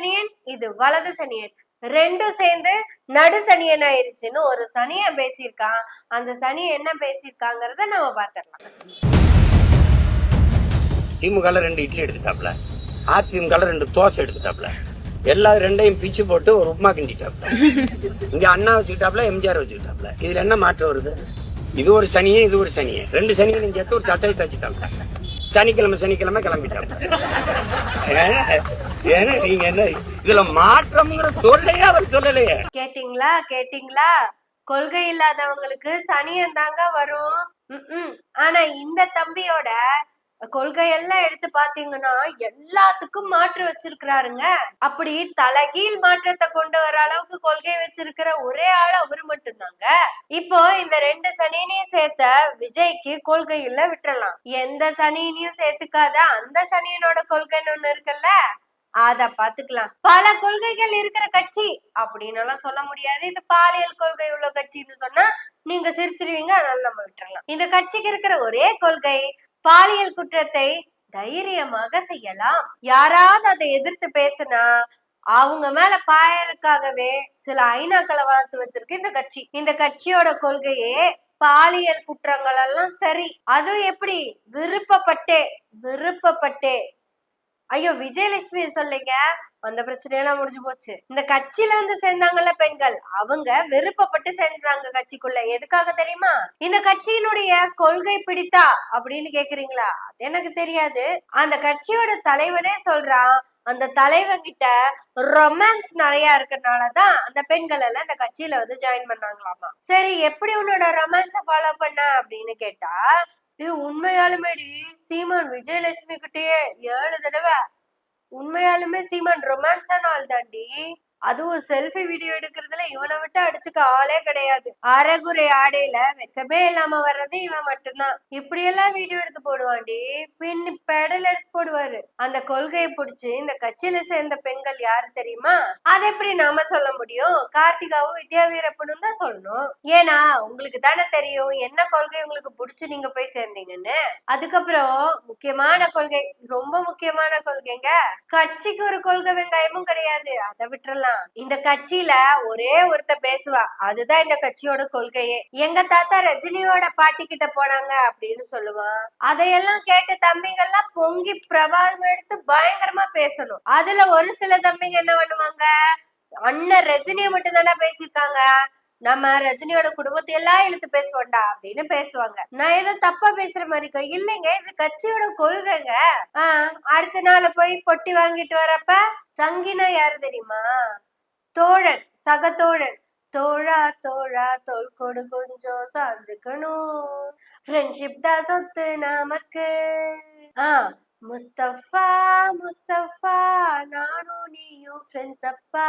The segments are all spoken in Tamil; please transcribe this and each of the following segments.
சனியன் இது வலது சனியன். ரெண்டும் சேர்ந்து நடு சனியன் ஆயிருச்சுன்னு ஒரு சனியன் பேசியிருக்கான். அந்த சனியன் என்ன பேசியிருக்காங்கிறத நம்ம பார்த்துடலாம். திமுகல ரெண்டு இட்லி எடுத்துட்டாப்ல. அதிமுகல ரெண்டு தோசை எடுத்துட்டாப்ல. எல்லா ரெண்டையும் பிச்சு போட்டு ஒரு உப்மா கிண்டிட்டாப்ல. இங்க அண்ணா வச்சுக்கிட்டாப்ல எம்ஜிஆர் வச்சுக்கிட்டாப்ல. இதுல என்ன மாற்றம் வருது? இது ஒரு சனியே இது ஒரு சனியே. ரெண்டு சனியும் சேர்த்து ஒரு சட்டையை தச்சுட்டாப்ல. சனிக்கிழமை சனிக்கிழமை கிளம்பிட்டாப்ல. ஏன்னா நீங்க என்ன இதுல மாற்றம்ங்கிற சொல்லையே அவர் சொல்லலையே. கேட்டிங்களா கேட்டிங்களா? கொள்கை இல்லாதவங்களுக்கு சனியன் தாங்க வரும். ஆனா இந்த தம்பியோட கொள்கையெல்லாம் எடுத்து பாத்தீங்கன்னா எல்லாத்துக்கும் மாற்று வச்சிருக்கிறாருங்க. அப்படி தலகீழ் மாற்றத்தை கொண்டு வர அளவுக்கு கொள்கை வச்சிருக்கிற ஒரே ஆள் அவரு மட்டும்தாங்க. இப்போ இந்த ரெண்டு சனினையும் சேர்த்த விஜய்க்கு கொள்கையில விட்டுறலாம். எந்த சனினையும் சேர்த்துக்காத அந்த சனியனோட கொள்கைன்னு ஒண்ணு இருக்குல்ல? அத பாத்துக்கலாம். பல கொள்கைகள் இருக்கிற கட்சி. அப்படின்னு எல்லாம் சொல்ல முடியாது. இது பாலியல் கொள்கை உள்ள கட்சின்னு சொன்னா நீங்க சிரிச்சிருவீங்க அதனால நம்ம விட்டுறலாம். இந்த கட்சிக்கு இருக்கிற ஒரே கொள்கை பாலியல் குற்றத்தை தைரியமாக செய்யலாம். யாராவது அதை எதிர்த்து பேசுனா அவங்க மேல பாயறதுக்காகவே சில ஐநாக்களை வளர்த்து வச்சிருக்கு இந்த கட்சி. இந்த கட்சியோட கொள்கையே பாலியல் குற்றங்கள் எல்லாம் சரி. அதுவும் எப்படி? விருப்பப்பட்டே விருப்பப்பட்டே ஐயோ விஜயலட்சுமி சொல்லீங்க. அந்த பிரச்சனையெல்லாம் முடிஞ்சு போச்சு. இந்த கட்சியில வந்து சேர்ந்தாங்கல்ல பெண்கள்? அவங்க விருப்பப்பட்டு சேர்ந்தாங்க கட்சிக்குள்ள. எதுக்காக தெரியுமா? இந்த கட்சியினுடைய கொள்கை பிடித்தா அப்படின்னு கேக்குறீங்களா? அது எனக்கு தெரியாது. அந்த கட்சியோட தலைவனே சொல்றான் அந்த தலைவன் கிட்ட ரொமான்ஸ் நிறைய இருக்கறனாலதான் அந்த பெண்கள் எல்லாம் இந்த கட்சியில வந்து ஜாயின் பண்ணாங்களாமா. சரி எப்படி உன்னோட ரொமான்ஸ ஃபாலோ பண்ண அப்படின்னு கேட்டா ஏ உண்மையாலுமேடி சீமான் விஜயலட்சுமி கிட்டயே ஏழு தடவை உண்மையாலுமே சீமான் ரொமான்ஸான ஆள் தாண்டி அதுவும் செல்ஃபி வீடியோ எடுக்கிறதுல இவனை விட்டு அடிச்சுக்க ஆளே கிடையாது. அரைகுறை ஆடையில வெக்கமே இல்லாம வர்றது இவன் மட்டும்தான். இப்படி எல்லாம் வீடியோ எடுத்து போடுவாண்டி பின் பெடல் எடுத்து போடுவாரு. அந்த கொள்கையை புடிச்சு இந்த கட்சியில சேர்ந்த பெண்கள் யாரு தெரியுமா? அதை எப்படி நாம சொல்ல முடியும்? கார்த்திகாவும் வித்யா வீரப்பனும் தான் சொல்லணும். ஏன்னா உங்களுக்கு தானே தெரியும் என்ன கொள்கை உங்களுக்கு புடிச்சு நீங்க போய் சேர்ந்தீங்கன்னு? அதுக்கப்புறம் முக்கியமான கொள்கை ரொம்ப முக்கியமான கொள்கைங்க. கட்சிக்கு ஒரு கொள்கை வெங்காயமும் கிடையாது. அதை விட்டுறலாம். இந்த கட்சியில ஒரே ஒருத்த பேசுவா. அதுதான் இந்த கட்சியோட கொள்கையே. எங்க தாத்தா ரஜினியோட பாட்டி கிட்ட போனாங்க அப்படின்னு சொல்லுவான் அதையெல்லாம் கேட்ட தம்பிங்கெல்லாம் பொங்கி பிரபாதம் எடுத்து பயங்கரமா பேசணும். அதுல ஒரு சில தம்பிங்க என்ன பண்ணுவாங்க? அண்ணன் ரஜினியை மட்டும் தானே பேசியிருக்காங்க. நம்ம ரஜினியோட குடும்பத்தை எல்லாம் இழுத்து பேசுவோம்டா அப்படின்னு பேசுவாங்க. நான் ஏதோ தப்பா பேசுற மாதிரி இல்லைங்க இது கட்சியோட கொள்கைங்க. ஆஹ் அடுத்த நாள் போய் பொட்டி வாங்கிட்டு வரப்ப சங்கினா யாரு தெரியுமா? தோழன் சக தோழன். தோழா தோழா தோல் கொடு கொஞ்சம் சாஞ்சுக்கணும். ஃப்ரெண்ட்ஷிப் தான் சொத்து நமக்கு. ஆஹ் முஸ்தபா முஸ்தபா நானும் நீயும் ஃப்ரெண்ட்ஸ் அப்பா.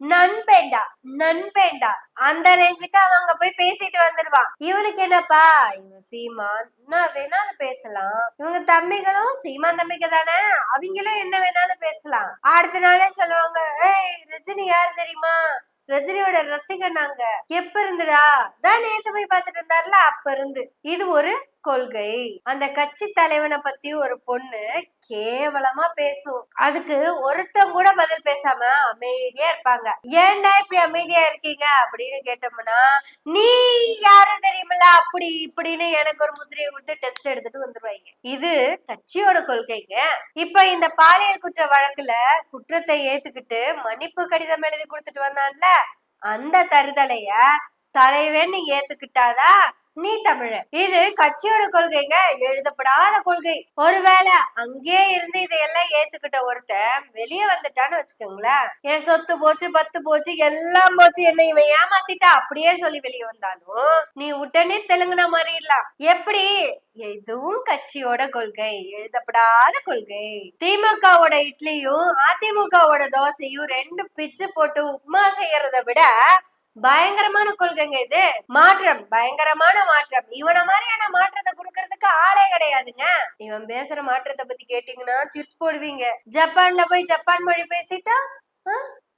நண்பேண்டா நண்பேண்டா. அந்த ரேஞ்சுக்கு அவங்க போய் பேசிட்டு வந்துருவான். இவனுக்கு என்னப்பா? இவன் சீமான். என்ன வேணாலும் பேசலாம். இவங்க தம்பிகளும் சீமான் தம்பிக்கு தானே? அவங்களும் என்ன வேணாலும் பேசலாம். அடுத்த நாளே சொல்லுவாங்க ஏய் ரஜினி யாரு தெரியுமா? ரஜினியோட ரசிகன் நாங்க. எப்ப இருந்துடா? தான் நேத்து போய் பாத்துட்டு இருந்தாருல அப்ப இருந்து. இது ஒரு கொள்கை. அந்த கட்சி தலைவனை பத்தி ஒரு பொண்ணு கேவலமா பேசும். அதுக்கு ஒருத்தம் கூட பதில் பேசாம அமைதியா இருப்பாங்க. ஏன்டா இப்படி அமைதியா இருக்கீங்க? அப்படின்னு கேட்டோம்னா நீ யாரு தெரியுமில்ல? அப்படி இப்படின்னு எனக்கு ஒரு முதிரையை கொடுத்து டெஸ்ட் எடுத்துட்டு வந்துருவாங்க. இது கட்சியோட கொள்கைங்க. இப்ப இந்த பாலியல் குற்ற வழக்குல குற்றத்தை ஏத்துக்கிட்டு மன்னிப்பு கடிதம் எழுதி கொடுத்துட்டு வந்தான்ல அந்த தருதலைய தலைவன் ஏத்துக்கிட்டாதா? நீ தமிழ இது கட்சியோட கொள்கைங்க எழுதப்படாத கொள்கை. ஒருவேளை அங்கேயே இருந்து இதையெல்லாம் ஏத்துக்கிட்ட ஒருத்தன் வெளியே வந்துட்டான்னு வச்சுக்கோங்களேன். என் சொத்து போச்சு பத்து போச்சு எல்லாம் போச்சு. என்ன இவன் ஏமாத்திட்டா? அப்படியே சொல்லி வெளியே வந்தாலும் நீ உடனே தெலுங்குனா மாறிடலாம். எப்படி? எதுவும் கட்சியோட கொள்கை எழுதப்படாத கொள்கை. திமுகவோட இட்லியும் அதிமுகவோட தோசையும் ரெண்டு பிச்சு போட்டு உப்புமா செய்யறதை விட பயங்கரமான கொள்கைங்க இது. மாற்றம் பயங்கரமான மாற்றம். இவன மாதிரியான மாற்றத்தை கொடுக்கறதுக்கு ஆளே கிடையாதுங்க. இவன் பேசுற மாற்றத்தை பத்தி கேட்டீங்கன்னா சிரிச்சு போடுவீங்க. ஜப்பான்ல போய் ஜப்பான் மொழி பேசிட்டா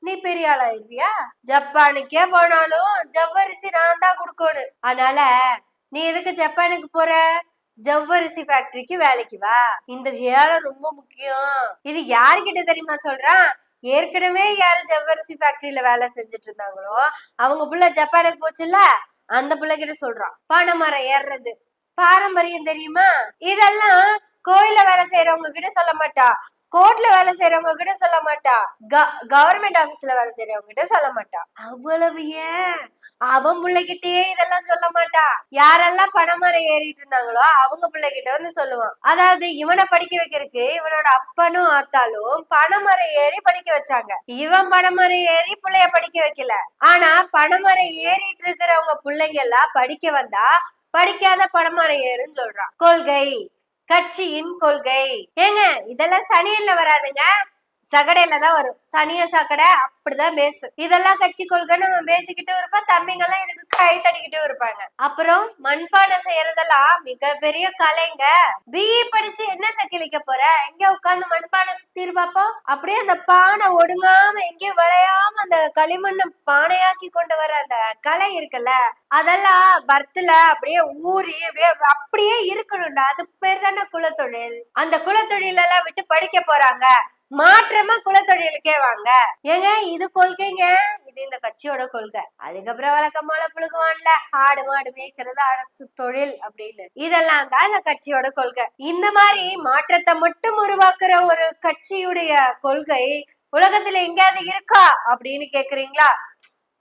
நீ பெரிய ஆளாயிருவியா? ஜப்பானுக்கே போனாலும் ஜவ்வரிசி நான் தான் கொடுக்கணும். அதனால நீ எதுக்கு ஜப்பானுக்கு போற? ஜவ்வரிசி ஃபேக்டரிக்கு வேலைக்கு வா. இந்த வேலை ரொம்ப முக்கியம். இது யாருக்கிட்ட தெரியுமா சொல்றான்? ஏற்கனவே யாரு ஜவ்வரிசி ஃபேக்டரியில வேலை செஞ்சுட்டு இருந்தாங்களோ அவங்க புள்ள ஜப்பானுக்கு போச்சுல்ல அந்த பிள்ளை கிட்ட சொல்றான் பனைமரம் ஏறுறது பாரம்பரியம் தெரியுமா? இதெல்லாம் கோயில்ல வேலை செய்யறவங்க கிட்ட சொல்ல மாட்டா. கோர்ட்ல வேலை செய்யறவங்க கிட்ட சொல்ல மாட்டா. கவர்மெண்ட் ஆபீஸ்ல வேலை செய்யறவங்க கிட்ட சொல்ல மாட்டா. அவ்வளவு ஏன்? அவன் பிள்ளைகிட்டயே இதெல்லாம் சொல்ல மாட்டா. யாரெல்லாம் பணமரம் ஏறிட்டு இருந்தாங்களோ அவங்க பிள்ளைகிட்ட வந்து சொல்லுவான். அதாவது இவனை படிக்க வைக்கிறதுக்கு இவனோட அப்பனும் ஆத்தாலும் பணமரம் ஏறி படிக்க வச்சாங்க. இவன் பணமரம் ஏறி பிள்ளைய படிக்க வைக்கல. ஆனா பணமரம் ஏறிட்டு இருக்கிறவங்க பிள்ளைங்க எல்லாம் படிக்க வந்தா படிக்காத பணமரம் ஏறுன்னு சொல்றான். கொள்கை. கட்சியின் கொள்கை. ஏங்க இதெல்லாம் சனியல்ல வராதுங்க? சகடையில தான் வரும். சனிய சகடை அப்படிதான் பேசு இதெல்லாம் கட்சி கொள்கை நம்ம பேசிக்கிட்டு இருப்போம் தம்பிங்க எல்லாம் இதுக்கு கை தட்டிக்கிட்டு இருப்பாங்க. அப்புறம் மண்பானை செய்யறதெல்லாம் மிகப்பெரிய கலைங்க. பிஇ படிச்சு என்ன கிழிக்க போற? எங்க உட்கார்ந்து மண்பானை சுத்தி பாப்போம் அப்படியே அந்த பானை ஒடுங்காம எங்கேயும் விளையாம அந்த களிமண்ணை பானையாக்கி கொண்டு வர அந்த கலை இருக்குல்ல அதெல்லாம் பர்த்ல அப்படியே ஊறி அப்படியே அப்படியே இருக்கணும்டா. அது பேர் தானே குலத்தொழில். அந்த குலத்தொழில் எல்லாம் விட்டு படிக்க போறாங்க. மாற்றமா குலத்தொழிலுக்கே வாங்க. ஏங்க இது கொள்கைங்க. இது இந்த கட்சியோட கொள்கை. அதுக்கப்புறம் வழக்கமால புழுகுவான்ல ஆடு மாடு மேய்க்கிறது அரசு தொழில் அப்படின்னு. இதெல்லாம் தான் இந்த கட்சியோட கொள்கை. இந்த மாதிரி மாற்றத்தை மட்டும் உருவாக்குற ஒரு கட்சியுடைய கொள்கை உலகத்துல எங்கேயாவது இருக்கா அப்படின்னு கேக்குறீங்களா?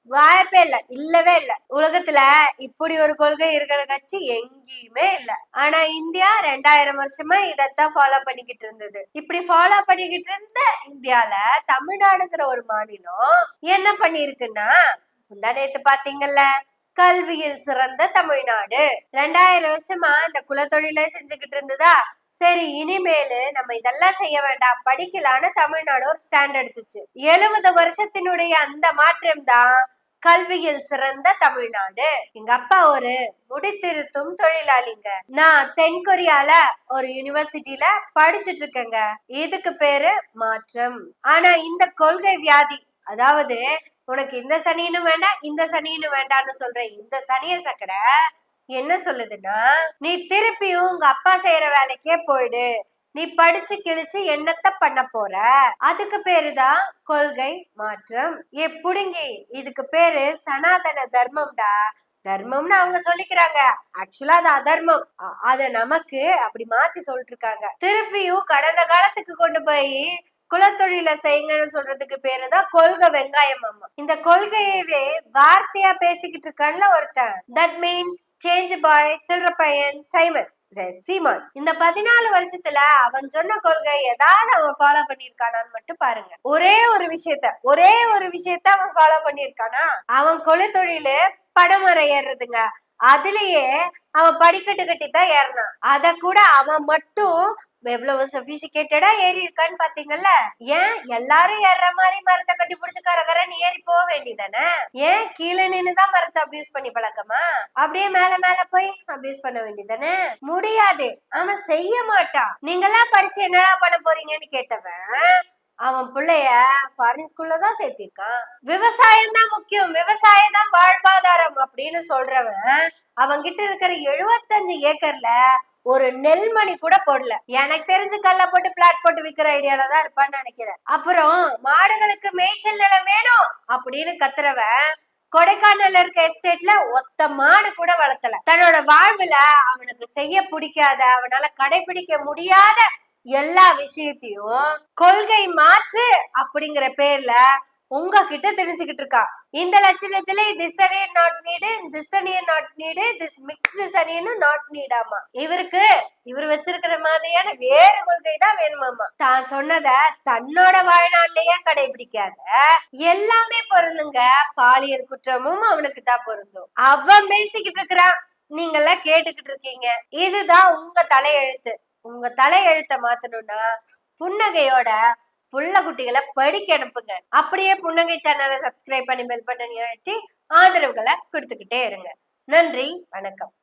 வாய்ப்பே இல்ல இல்லவே இல்ல. உலகத்துல இப்படி ஒரு கொள்கை இருக்கிற கட்சி எங்கேயுமே இல்ல. ஆனா இந்தியா ரெண்டாயிரம் வருஷமா இதத்தான் ஃபாலோ பண்ணிக்கிட்டு இருந்தது. இப்படி ஃபாலோ பண்ணிக்கிட்டு இருந்த இந்தியால தமிழ்நாடுங்கிற ஒரு மாநிலம் என்ன பண்ணிருக்குன்னா முந்தா நேத்து பாத்தீங்கல்ல கல்வியில் சிறந்த தமிழ்நாடு. ரெண்டாயிரம் வருஷமா இந்த குலத்தொழிலே செஞ்சுக்கிட்டு இருந்ததா? சரி இனிமேலு நம்ம இதெல்லாம் செய்ய வேண்டாம். படிக்கலான்னு தமிழ்நாடு ஒரு ஸ்டாண்ட் எடுத்துச்சு. எழுபது வருஷத்தினுடைய அந்த மாற்றம் தான் கல்வியில் சிறந்த தமிழ்நாடு. எங்க அப்பா ஒரு முடித்திருத்தும் தொழிலாளிங்க. நான் தென்கொரியால ஒரு யூனிவர்சிட்டியில படிச்சுட்டு இருக்கேங்க. இதுக்கு பேரு மாற்றம். ஆனா இந்த கொள்கை வியாதி அதாவது உனக்கு இந்த சனின்னு வேண்டாம் இந்த சனின்னு வேண்டாம்னு சொல்றேன் இந்த சனிய சக்கட என்ன சொல்லுதுன்னா நீ திருப்பியும் உங்க அப்பா செய்யற வேலைக்கே போயிடு. நீ படிச்சு கிழிச்சு என்னத்த பண்ண போற? அதுக்கு பேருதான் கொள்கை மாற்றம். ஏ புடுங்கி இதுக்கு பேரு சனாதன தர்மம்டா. தர்மம்னு அவங்க சொல்லிக்கிறாங்க. ஆக்சுவலா அது அதர்மம். அத நமக்கு அப்படி மாத்தி சொல்லிட்டு இருக்காங்க திருப்பியும் கடந்த காலத்துக்கு கொண்டு போய் குலத்தொழில செய்யுங்கன்னு சொல்றதுக்கு பேரு தான் கொள்கை வெங்காயம் அம்மா. இந்த கொள்கையவே வார்த்தையா பேசிக்கிட்டு இருக்கான்ல ஒருத்தன். தட் மீன்ஸ் சேஞ்ச் பாய் சில்ற பையன் சைமன் சீமான் இந்த பதினாலு வருஷத்துல அவன் சொன்ன கொள்கை ஏதாவது அவன் ஃபாலோ பண்ணிருக்கானான்னு மட்டும் பாருங்க. ஒரே ஒரு விஷயத்த ஒரே ஒரு விஷயத்த அவன் ஃபாலோ பண்ணிருக்கானா அவன் கொலை தொழிலு படமர ஏறுறதுங்க அதுலயே அவன் படிக்கட்டு கட்டி தான் ஏறினான். அத கூட அவன் மட்டும் எவ்வளவு சபிசிகேட்டடா ஏறி இருக்கான்னு பாத்தீங்கல்ல? ஏன் எல்லாரும் ஏறுற மாதிரி மரத்தை கட்டி பிடிச்சு கரகரன்னு ஏறி போக வேண்டியதானே? ஏன் கீழே நின்னுதான் மரத்தை அபியூஸ் பண்ணி பழக்கமா? அப்படியே மேல மேல போய் அபியூஸ் பண்ண வேண்டியதானே? முடியாது. அவன் செய்ய மாட்டான். நீங்கெல்லாம் படிச்சு என்னடா பண்ண போறீங்கன்னு கேட்டவன் அவன் பிள்ளைய ஃபாரின் ஸ்கூல்ல தான் சேர்த்திருக்கான். விவசாயம் தான் முக்கியம். விவசாயம் தான் வாழ்வாதாரம் அப்படின்னு சொல்றவன் அவன் கிட்ட இருக்கிற எழுபத்தஞ்சு ஏக்கர்ல ஒரு நெல்மணி கூட போடல. எனக்கு தெரிஞ்சு கல்ல போட்டு பிளாட் போட்டு விக்கிற ஐடியால தான் இருப்பான்னு நினைக்கிறேன். அப்புறம் மாடுகளுக்கு மேய்ச்சல் நிலம் வேணும் அப்படின்னு கத்துறவன் கொடைக்கானல்ல இருக்க எஸ்டேட்ல ஒத்த மாடு கூட வளர்த்தல. தன்னோட வாழ்வுல அவனுக்கு செய்ய பிடிக்காத அவனால கடைபிடிக்க முடியாத எல்லா விஷயத்தையும் கொள்கை மாற்று அப்படிங்கிற பேர்ல உங்ககிட்ட தெரிஞ்சுக்கிட்டு இருக்கா. இந்த லட்சணத்துல this onion not need this onion not need this mixed அணியனும் not நீடாமா இவருக்கு இவர் வச்சிருக்கிற மாதிரியான வேறு கொள்கை தான் வேணுமாமா. தான் சொன்னத தன்னோட வாழ்நாள்லயே கடைபிடிக்காத எல்லாமே பொருந்துங்க. பாலியல் குற்றமும் அவனுக்கு தான் பொருந்தும். அவன் பேசிக்கிட்டு இருக்கிறான். நீங்க எல்லாம் கேட்டுக்கிட்டு இருக்கீங்க. இதுதான் உங்க தலையெழுத்து. உங்க தலையெழுத்தை மாத்தணும்னா புன்னகையோட புள்ள குட்டிகளை படிக்க அனுப்புங்க. அப்படியே புன்னகை சேனலை சப்ஸ்கிரைப் பண்ணி பெல் பட்டனை அழுத்தி ஆதரவுகளை கொடுத்துக்கிட்டே இருங்க. நன்றி வணக்கம்.